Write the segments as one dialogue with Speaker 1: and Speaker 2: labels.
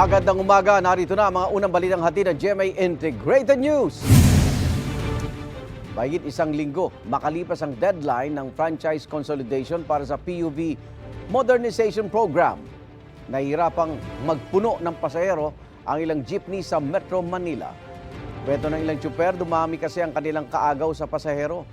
Speaker 1: Magandang umaga, narito na ang mga unang balitang hati ng GMA Integrated News. Mahigit isang linggo, makalipas ang deadline ng franchise consolidation para sa PUV Modernization Program. Nahihirapang magpuno ng pasahero ang ilang jeepney sa Metro Manila. Kwento ng ilang tsuper, dumami kasi ang kanilang kaagaw sa pasahero.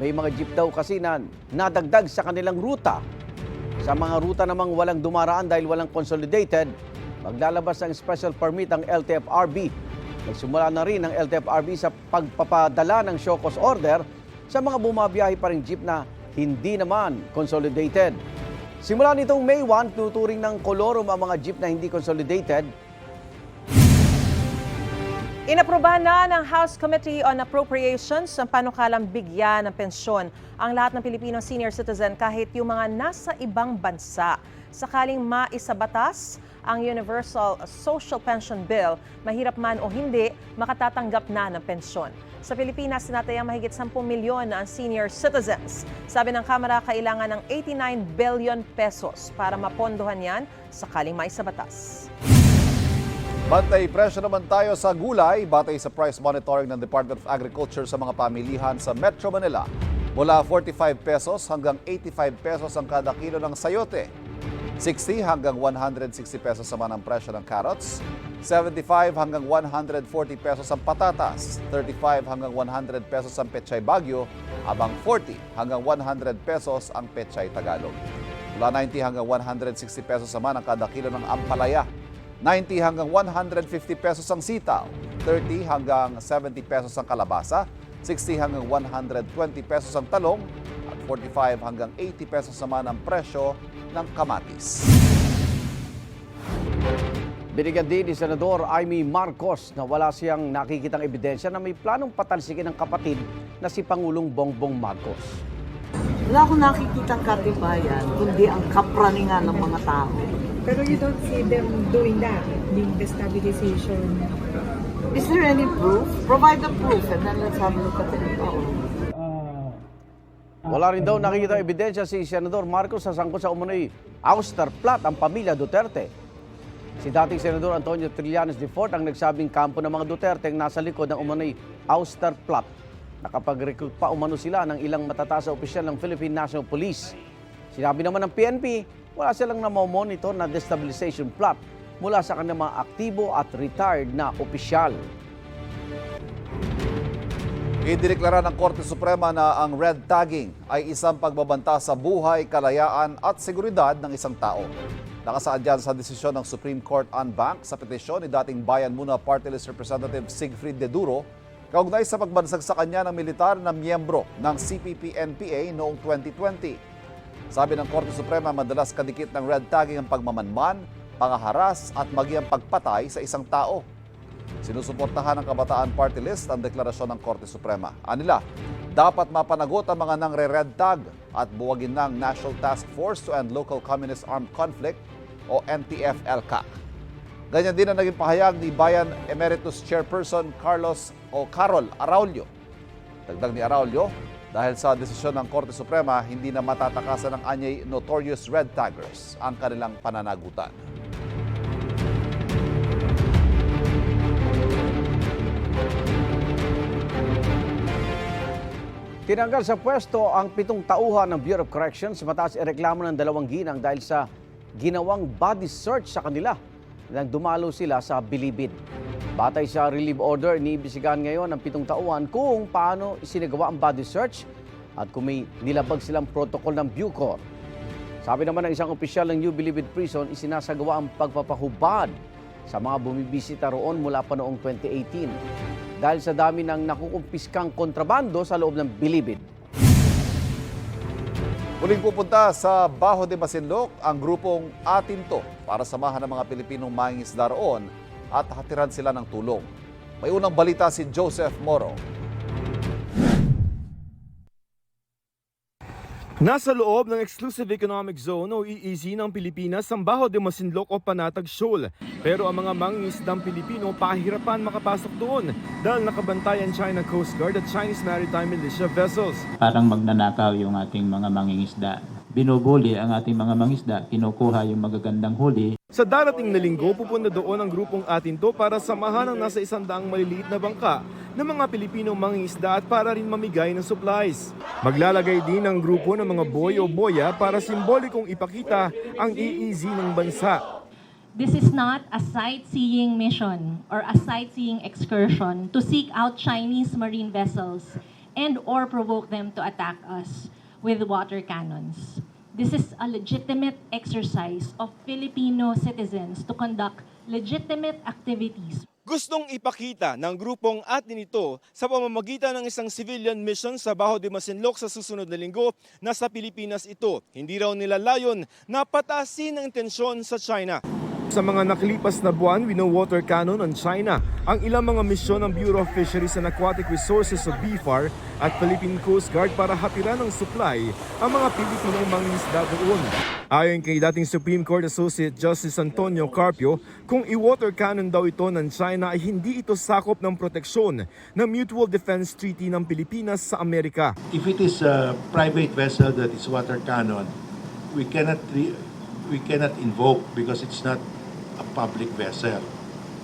Speaker 1: May mga jeep daw kasi na nadagdag sa kanilang ruta. Sa mga ruta namang walang dumaraan dahil walang consolidated, maglalabas ng special permit ang LTFRB. Nagsimula na rin ang LTFRB sa pagpapadala ng show cause order sa mga bumabiyahe pa ring jeep na hindi naman consolidated. Simula nitong May 1, tuturing ng kolorum ang mga jeep na hindi consolidated
Speaker 2: Inaprobahan na ng House Committee on Appropriations ang panukalang bigyan ng pensyon ang lahat ng Pilipino senior citizen kahit yung mga nasa ibang bansa. Sakaling maisabatas ang Universal Social Pension Bill, mahirap man o hindi, makatatanggap na ng pensyon. Sa Pilipinas, sinatayang mahigit 10 milyon ang senior citizens. Sabi ng Kamara, kailangan ng 89 billion pesos para mapondohan yan sakaling maisabatas.
Speaker 3: Bantay presyo naman tayo sa gulay batay sa price monitoring ng Department of Agriculture sa mga pamilihan sa Metro Manila. Mula 45 pesos hanggang 85 pesos ang kada kilo ng sayote. 60 hanggang 160 pesos naman ang presyo ng carrots. 75 hanggang 140 pesos ang patatas. 35 hanggang 100 pesos ang pechay bagyo. Abang 40 hanggang 100 pesos ang pechay Tagalog. Mula 90 hanggang 160 pesos naman ang kada kilo ng ampalaya. 90 hanggang 150 pesos ang sitaw, 30 hanggang 70 pesos ang kalabasa, 60 hanggang 120 pesos ang talong, at 45 hanggang 80 pesos naman ang presyo ng kamatis.
Speaker 1: Binigyan din ni Senador Amy Marcos na wala siyang nakikitang ebidensya na may planong patalsikin ng kapatid na si Pangulong Bongbong Marcos.
Speaker 4: Wala akong nakikitang katibayan, kundi ang kapraningan ng mga tao.
Speaker 5: Pero you don't see them doing that, being destabilization.
Speaker 4: Is there any proof? Provide the proof and then let's have a look at it. Oo.
Speaker 1: Wala rin daw nakikita ebidensya si Senador Marcos sa sangkot sa umunoy ouster plot ang pamilya Duterte. Si dating Senador Antonio Trillanes IV ang nagsabing kampo ng mga Duterte ang nasa likod ng umunoy ouster plot. Nakapag-recruit pa umano sila ng ilang matataas na opisyal ng Philippine National Police. Sinabi naman ng PNP, wala silang namomonitor na destabilization plot mula sa kanilang mga aktibo at retired na opisyal.
Speaker 3: Idineklara ng Korte Suprema na ang red tagging ay isang pagbabanta sa buhay, kalayaan at seguridad ng isang tao. Nakasaad yan sa desisyon ng Supreme Court on Bank sa petisyon ni dating Bayan Muna Party List Representative Siegfried De Duro kaugnay sa pagbansag sa kanya ng militar na miyembro ng CPP-NPA noong 2020. Sabi ng Korte Suprema, madalas kadikit ng red tagging ang pagmamanman, pangaharas at maging pagpatay sa isang tao. Sinusuportahan ng Kabataan Party List ang deklarasyon ng Korte Suprema. Anila, dapat mapanagot ang mga nangre-red tag at buwagin ng National Task Force to End Local Communist Armed Conflict o NTF-ELCAC. Ganyan din ang naging pahayag ni Bayan Emeritus Chairperson Carlos o Carol Araulio. Dagdag ni Araulio, dahil sa desisyon ng Korte Suprema, hindi na matatakasan ng anyay notorious red taggers ang kanilang pananagutan.
Speaker 1: Tinanggal sa pwesto ang pitong tauhan ng Bureau of Corrections mataas ireklamo ng dalawang ginang dahil sa ginawang body search sa kanila nang dumalo sila sa Bilibid. Batay sa relief order, iniimbisigahan ngayon ng pitong tauhan kung paano isinagawa ang body search at kung may nilabag silang protocol ng Bucor. Sabi naman ng isang opisyal ng New Bilibid Prison, isinasagawa ang pagpapahubad sa mga bumibisita roon mula pa noong 2018 dahil sa dami ng nakukumpiskang kontrabando sa loob ng Bilibid.
Speaker 3: Muling pupunta sa Baho de Masinloc ang grupong Atinto para samahan ng mga Pilipinong mangingisda roon at hatiran sila ng tulong. May unang balita si Joseph Moro.
Speaker 6: Nasa loob ng Exclusive Economic Zone o EEZ ng Pilipinas ang Baho de Masinloc o Panatag Shoal. Pero ang mga mangingisdang Pilipino pahirapan makapasok doon dahil nakabantayan China Coast Guard at Chinese Maritime Militia vessels.
Speaker 7: parang magnanakaw yung ating mga mangingisda. Binubuli ang ating mga mangisda, kinukuha yung magagandang huli,
Speaker 6: Sa darating na linggo, pupunta doon ang grupong atin to para samahan ang nasa isang daang maliliit na bangka ng mga Pilipinong mangingisda at para rin mamigay ng supplies. Maglalagay din ang grupo ng mga boy o boya para simbolikong ipakita ang EEZ ng bansa.
Speaker 8: This is not a sightseeing mission or a sightseeing excursion to seek out Chinese marine vessels and or provoke them to attack us with water cannons. This is a legitimate exercise of Filipino citizens to conduct legitimate activities
Speaker 6: Gustong ipakita ng grupong atin ito sa pamamagitan ng isang civilian mission sa Baho de Masinloc sa susunod na linggo na sa Pilipinas ito. Hindi raw nila layon na patasin ang tensyon sa China. Sa mga nakalipas na buwan, wino-water cannon ng China ang ilang mga misyon ng Bureau of Fisheries and Aquatic Resources o BFAR at Philippine Coast Guard para hatiran ng supply ang mga Pilipinong mangingisda doon. Ayon kay dating Supreme Court Associate Justice Antonio Carpio, kung i-water cannon daw ito ng China ay hindi ito sakop ng proteksyon ng Mutual Defense Treaty ng Pilipinas sa Amerika.
Speaker 9: if it is a private vessel that is water cannon, we cannot we cannot invoke because it's not a public vessel.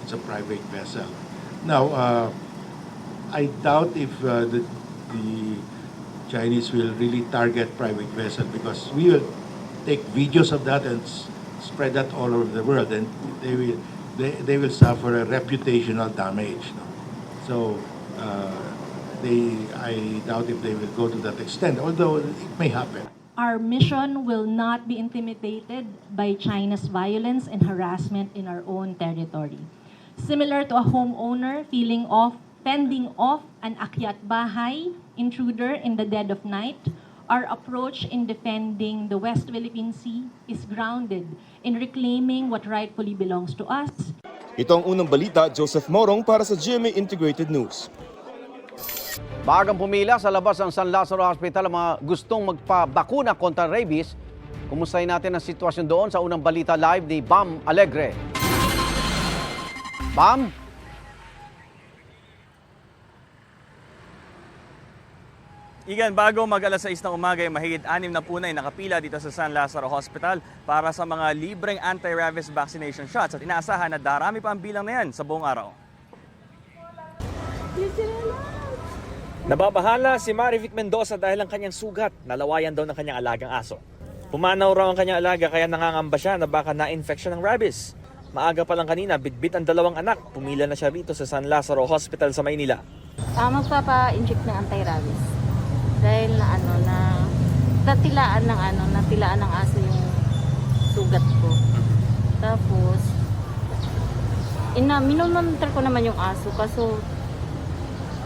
Speaker 9: It's a private vessel. Now, uh, I doubt if uh, the, the Chinese will really target private vessel because we will take videos of that and spread that all over the world, and they will they, they will suffer a reputational damage. No? So uh, they I doubt if they will go to that extent, although it may happen.
Speaker 8: Our mission will not be intimidated by China's violence and harassment in our own territory. Similar to a homeowner feeling off, fending off an akyat bahay intruder in the dead of night, our approach in defending the West Philippine Sea is grounded in reclaiming what rightfully belongs to us
Speaker 6: Ito ang unang balita, Joseph Morong para sa GMA Integrated News.
Speaker 1: Bagang pumila sa labas ng San Lazaro Hospital ang mga gustong magpabakuna kontra rabies. Kumustahin natin ang sitwasyon doon sa unang balita live ni Bam Alegre. Bam?
Speaker 10: Igan, bago mag alas 6 ng umaga, ay mahigit anim na punay nakapila dito sa San Lazaro Hospital para sa mga libreng anti-rabies vaccination shots at inaasahan na darami pa ang bilang na yan sa buong araw.
Speaker 11: Nababahala si Marivic Mendoza dahil ang kanyang sugat. Nalawayan daw ng kanyang alagang aso. Pumanaw raw ang kanyang alaga kaya nangangamba siya na baka na-infection ng rabies. Maaga pa lang kanina, bitbit ang dalawang anak. Pumila na siya rito sa San Lazaro Hospital sa Maynila.
Speaker 12: Ah, magpapa-inject ng anti-rabies. Dahil na ano na natilaan ng ano, natilaan ng aso yung sugat ko. Tapos ina minomonitor ko naman yung aso kaso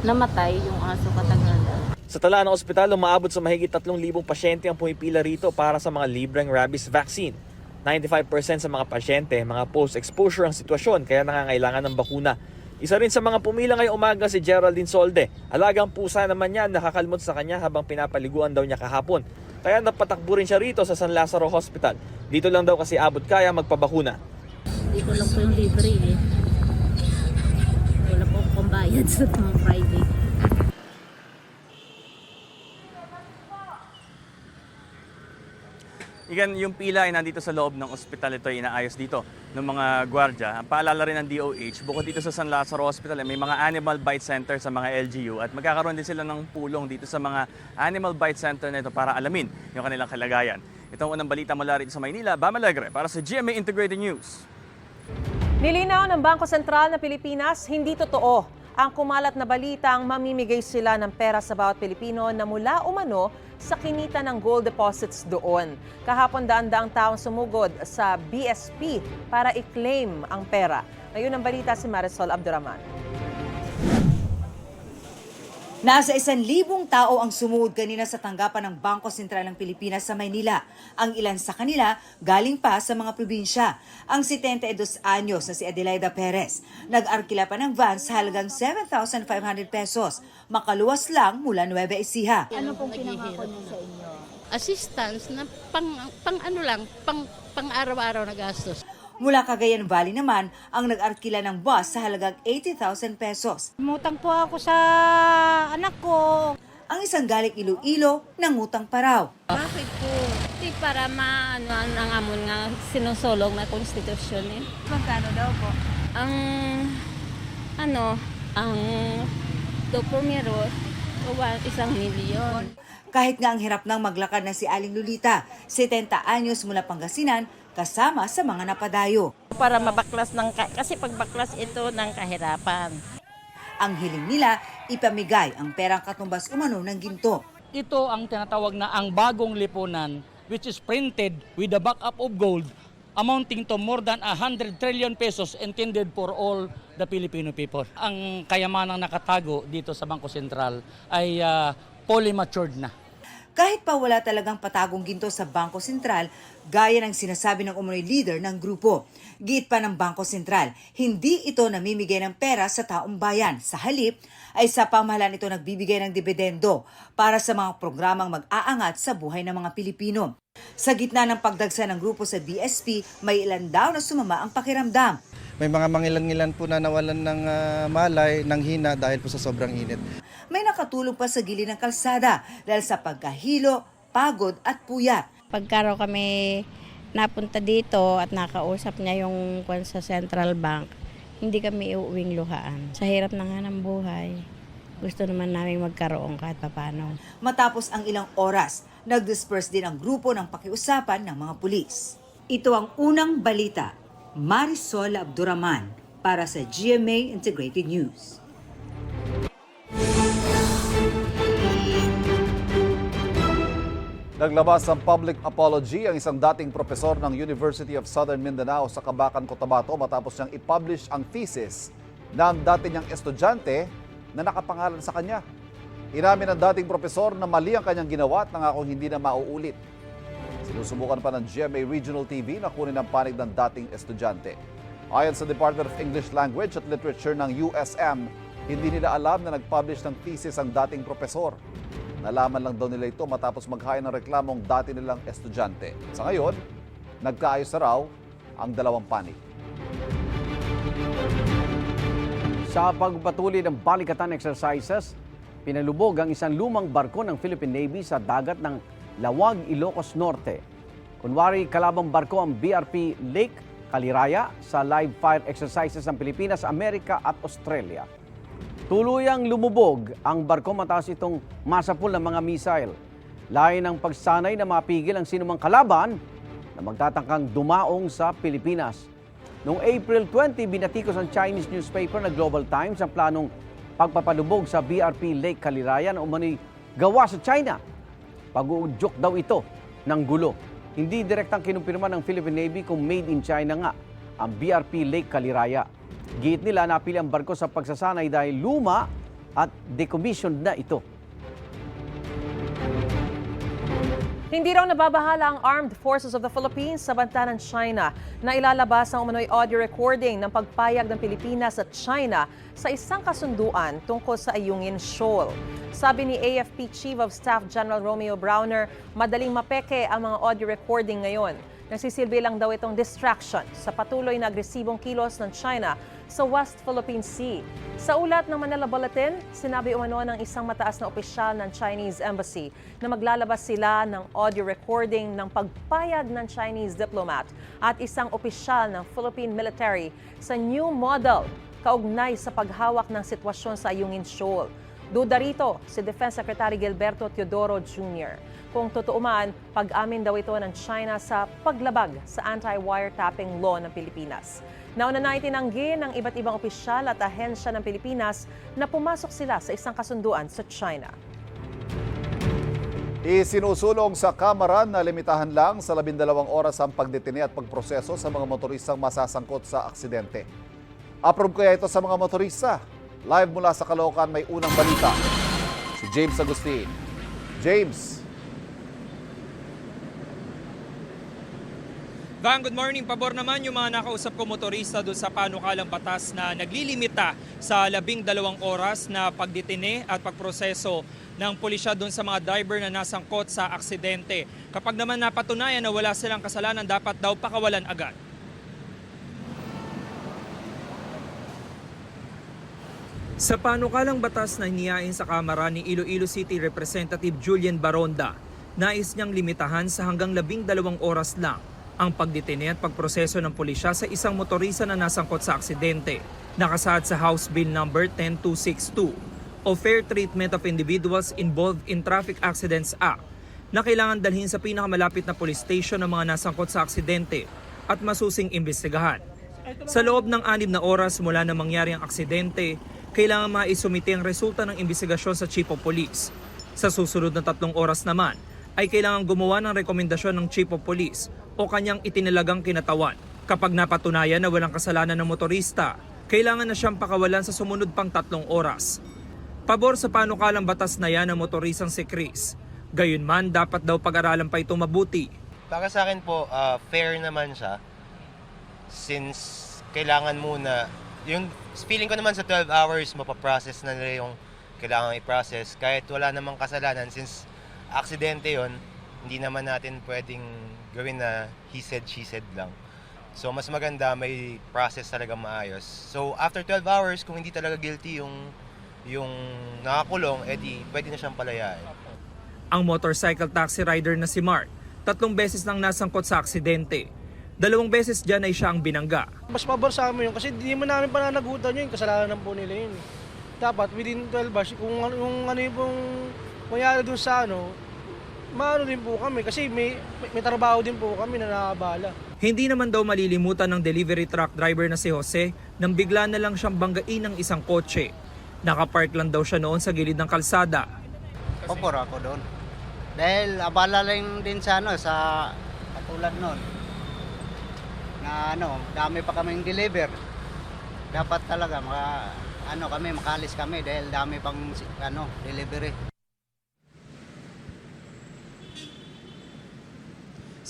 Speaker 12: namatay yung aso katagalan.
Speaker 11: Sa tala ng ospital, umaabot sa mahigit 3,000 pasyente ang pumipila rito para sa mga libreng rabies vaccine. 95% sa mga pasyente, mga post-exposure ang sitwasyon kaya nangangailangan ng bakuna. Isa rin sa mga pumila ngayong umaga si Geraldine Solde. Alagang pusa naman niya nakakalmot sa kanya habang pinapaliguan daw niya kahapon. Kaya napatakbo rin siya rito sa San Lazaro Hospital. Dito lang daw kasi abot kaya magpabakuna.
Speaker 12: Dito lang po yung libre eh. Pambayad sa mga private.
Speaker 10: Igan, yung pila ay nandito sa loob ng ospital ito ay inaayos dito ng mga gwardya. Ang paalala rin ng DOH, bukod dito sa San Lazaro Hospital, ay may mga animal bite center sa mga LGU at magkakaroon din sila ng pulong dito sa mga animal bite center na ito para alamin yung kanilang kalagayan. Ito ang unang balita mula rito sa Maynila. Bam Alegre para sa GMA Integrated News.
Speaker 2: Nilinaw ng Bangko Sentral ng Pilipinas, hindi totoo ang kumalat na balitang mamimigay sila ng pera sa bawat Pilipino na mula umano sa kinita ng gold deposits doon. Kahapon daan-daang taong sumugod sa BSP para i-claim ang pera. Ngayon ang balita si Marisol Abduraman.
Speaker 13: Nasa isang libong tao ang sumuod kanina sa tanggapan ng Bangko Sentral ng Pilipinas sa Maynila. Ang ilan sa kanila galing pa sa mga probinsya. Ang 72 anyos na si Adelaida Perez, nag-arkila pa ng van sa halagang 7,500 pesos. Makaluwas lang mula Nueva Ecija.
Speaker 12: Ano pong pinangako niyo sa inyo?
Speaker 14: assistance na pang, pang ano lang, pang, pang araw-araw na gastos.
Speaker 13: Mula Cagayan Valley naman ang nag-arkila ng bus sa halagang 80,000 pesos.
Speaker 5: Umutang po ako sa anak ko.
Speaker 13: Ang isang galing Iloilo, nangutang pa raw.
Speaker 14: Bakit po? Di para maano ang amon nga sinusulong na konstitusyon eh.
Speaker 12: Magkano daw po?
Speaker 14: Ang ano, ang do primero, isang milyon.
Speaker 13: Kahit nga ang hirap nang maglakad na si Aling Lolita, 70 anyos mula Pangasinan, kasama sa mga napadayo.
Speaker 14: Para mabaklas ng, ka- kasi pagbaklas ito ng kahirapan.
Speaker 13: Ang hiling nila, ipamigay ang perang katumbas umano ng ginto.
Speaker 15: Ito ang tinatawag na ang bagong lipunan which is printed with the backup of gold amounting to more than 100 trillion pesos intended for all the Filipino people. Ang kayamanang nakatago dito sa Bangko Sentral ay uh, poly-matured na.
Speaker 13: Kahit pa wala talagang patagong ginto sa Bangko Sentral, gaya ng sinasabi ng umunoy leader ng grupo. Giit pa ng Bangko Sentral, hindi ito namimigay ng pera sa taong bayan. Sa halip, ay sa pamahalaan ito nagbibigay ng dividendo para sa mga programang mag-aangat sa buhay ng mga Pilipino. Sa gitna ng pagdagsa ng grupo sa BSP, may ilan daw na sumama ang pakiramdam.
Speaker 16: May mga mangilan-ngilan po na nawalan ng ah, malay, ng hina dahil po sa sobrang init.
Speaker 13: May nakatulog pa sa gilid ng kalsada dahil sa pagkahilo, pagod at puyat.
Speaker 12: Pagkaro kami napunta dito at nakausap niya yung kwan sa Central Bank, hindi kami iuwing luhaan. Sa hirap na nga ng buhay, gusto naman namin magkaroon kahit papano.
Speaker 13: Matapos ang ilang oras, nag-disperse din ang grupo ng pakiusapan ng mga pulis. Ito ang unang balita. Marisol Abduraman para sa GMA Integrated News.
Speaker 3: Naglabas ng public apology ang isang dating profesor ng University of Southern Mindanao sa Kabakan, Cotabato matapos niyang i-publish ang thesis ng dati niyang estudyante na nakapangalan sa kanya. Inamin ng dating profesor na mali ang kanyang ginawa at nangakong hindi na mauulit. Sinusubukan pa ng GMA Regional TV na kunin ang panig ng dating estudyante. Ayon sa Department of English Language at Literature ng USM, hindi nila alam na nag-publish ng thesis ang dating profesor. Nalaman lang daw nila ito matapos maghain ng reklamong dati nilang estudyante. Sa ngayon, nagkaayos na raw ang dalawang panig.
Speaker 1: Sa pagpatuloy ng balikatan exercises, pinalubog ang isang lumang barko ng Philippine Navy sa dagat ng Lawag, Ilocos Norte. Kunwari kalabang barko ang BRP Lake Kaliraya sa live fire exercises ng Pilipinas, Amerika at Australia. Tuluyang lumubog ang barko matapos itong masapul ng mga missile. Layo ng pagsanay na mapigil ang sinumang kalaban na magtatangkang dumaong sa Pilipinas. Noong April 20, binatikos ang Chinese newspaper na Global Times ang planong pagpapalubog sa BRP Lake Kaliraya na umano'y gawa sa China. Pag-uudyok daw ito ng gulo. Hindi direktang kinumpirma ng Philippine Navy kung made in China nga ang BRP Lake Kaliraya. Giit nila napili ang barko sa pagsasanay dahil luma at decommissioned na ito.
Speaker 2: Hindi raw nababahala ang Armed Forces of the Philippines sa banta ng China na ilalabas ang umano'y audio recording ng pagpayag ng Pilipinas at China sa isang kasunduan tungkol sa Ayungin Shoal. Sabi ni AFP Chief of Staff General Romeo Browner, madaling mapeke ang mga audio recording ngayon. Nagsisilbi lang daw itong distraction sa patuloy na agresibong kilos ng China sa West Philippine Sea. Sa ulat ng Manila Bulletin, sinabi umano ng isang mataas na opisyal ng Chinese Embassy na maglalabas sila ng audio recording ng pagpayag ng Chinese diplomat at isang opisyal ng Philippine military sa new model kaugnay sa paghawak ng sitwasyon sa Ayungin Shoal. Duda rito si Defense Secretary Gilberto Teodoro Jr. Kung totoo man, pag-amin daw ito ng China sa paglabag sa anti-wiretapping law ng Pilipinas. Nauna na itinanggi ng iba't ibang opisyal at ahensya ng Pilipinas na pumasok sila sa isang kasunduan sa China.
Speaker 3: Isinusulong sa Kamara na limitahan lang sa 12 oras ang pagdetine at pagproseso sa mga motoristang masasangkot sa aksidente. Approve kaya ito sa mga motorista? Live mula sa Caloocan may unang balita. Si James Agustin. James,
Speaker 17: Gang, good morning. Pabor naman yung mga nakausap ko motorista doon sa panukalang batas na naglilimita sa labing dalawang oras na pagditine at pagproseso ng pulisya doon sa mga driver na nasangkot sa aksidente. Kapag naman napatunayan na wala silang kasalanan, dapat daw pakawalan agad. Sa panukalang batas na hinihain sa Kamara ni Iloilo City Representative Julian Baronda, nais niyang limitahan sa hanggang labing dalawang oras lang ang pagdetene at pagproseso ng pulisya sa isang motorista na nasangkot sa aksidente. Nakasaad sa House Bill number 10262 o Fair Treatment of Individuals Involved in Traffic Accidents Act na kailangan dalhin sa pinakamalapit na police station ng mga nasangkot sa aksidente at masusing imbestigahan. Sa loob ng anim na oras mula na mangyari ang aksidente, kailangan maisumite ang resulta ng imbestigasyon sa Chief of Police. Sa susunod na tatlong oras naman, ay kailangan gumawa ng rekomendasyon ng Chief of Police o kanyang itinalagang kinatawan. Kapag napatunayan na walang kasalanan ng motorista, kailangan na siyang pakawalan sa sumunod pang tatlong oras. Pabor sa panukalang batas na yan ng motorisang si Chris. Gayunman, dapat daw pag-aralan pa ito mabuti.
Speaker 18: Para sa akin po, ah, fair naman siya. Since kailangan muna, yung feeling ko naman sa 12 hours, mapaprocess na nila yung kailangan i-process. Kahit wala namang kasalanan, since aksidente yon hindi naman natin pwedeng gawin na he said, she said lang. So mas maganda may process talaga maayos. So after 12 hours, kung hindi talaga guilty yung yung nakakulong, edi pwede na siyang palayain.
Speaker 17: Ang motorcycle taxi rider na si Mark, tatlong beses nang nasangkot sa aksidente. Dalawang beses dyan ay siya ang binangga.
Speaker 19: Mas pabor sa amin yun kasi hindi mo namin pananagutan yun, kasalanan po nila yun. Dapat within 12 hours, kung ano yung ano yung pong mangyari dun sa ano, maano din po kami kasi may, may, may trabaho din po kami na nakabala.
Speaker 17: Hindi naman daw malilimutan ng delivery truck driver na si Jose nang bigla na lang siyang banggain ng isang kotse. Nakapark lang daw siya noon sa gilid ng kalsada.
Speaker 20: Pabor ako doon. Dahil abala lang din sa ano, sa katulad noon. Na ano, dami pa kaming deliver. Dapat talaga maka, ano kami, makalis kami dahil dami pang ano, delivery.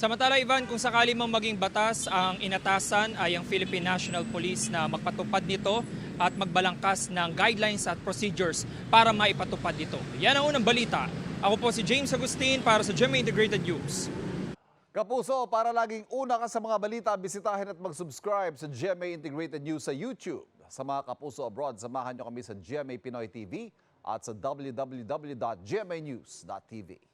Speaker 17: Samantala Ivan, kung sakali mang maging batas ang inatasan ay ang Philippine National Police na magpatupad nito at magbalangkas ng guidelines at procedures para maipatupad ito. Yan ang unang balita. Ako po si James Agustin para sa GMA Integrated News.
Speaker 3: Kapuso, para laging una ka sa mga balita, bisitahin at mag-subscribe sa GMA Integrated News sa YouTube. Sa mga kapuso abroad, samahan nyo kami sa GMA Pinoy TV at sa www.gmanews.tv.